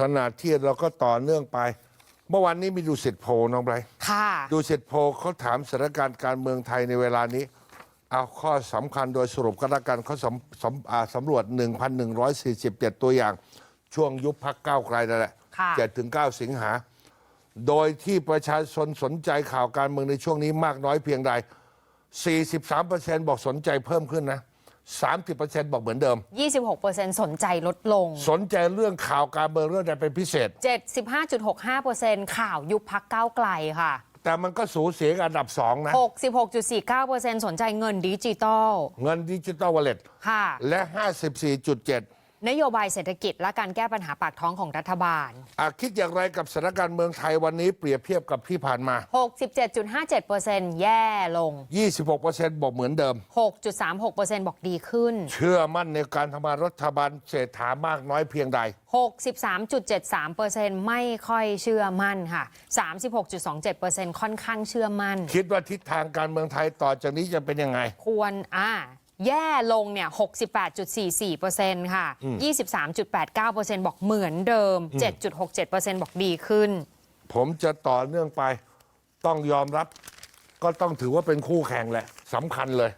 ขณะที่เราก็ต่อเนื่องไป เมื่อวานนี้มีดูสิทธิโพลน้องไบรท์ค่ะ ดูสิทธิโพลเขาถามสถานการณ์การเมืองไทยในเวลานี้ เอาข้อสำคัญโดยสรุปก็แล้วกันเขาสำสำอ่าสำรวจ 1,147 ตัวอย่าง ช่วงยุบพักก้าวไกลนั่นแหละค่ะ 7ถึง9สิงหา โดยที่ประชาชนสนใจข่าวการเมืองในช่วงนี้มากน้อยเพียงใด 43%บอกสนใจเพิ่มขึ้นนะ 30%บอกเหมือนเดิม 26%สนใจลดลง สนใจเรื่องข่าวการเมืองเรื่องใดเป็นพิเศษ 75.65%ข่าวยุบพักก้าวไกลค่ะ แต่มันก็สูสีกับอันดับสองนะ 66.49%สนใจเงินดิจิตอล เงินดิจิตอลวอลเล็ตค่ะ และ 54.7 นโยบายเศรษฐกิจและการแก้ปัญหาปากท้องของรัฐบาลอะคิดอย่างไรกับสถานการณ์เมืองไทยวันนี้เปรียบเทียบกับที่ผ่านมา 67.57%แย่ลง 26%บอกเหมือนเดิม 6.36%บอกดีขึ้น เชื่อมั่นในการทำงานรัฐบาลเศรษฐามากน้อยเพียงใด 63.73%ไม่ค่อยเชื่อมั่นค่ะ 36.27%ค่อนข้างเชื่อมั่น คิดว่าทิศทางการเมืองไทยต่อจากนี้จะเป็นยังไง ควรอ่า แย่ลงเนี่ย68.44%ค่ะ 23.89%บอกเหมือนเดิม 7.67%บอกดีขึ้น ผมจะต่อเนื่องไป ต้องยอมรับ ก็ต้องถือว่าเป็นคู่แข่งแหละสำคัญเลย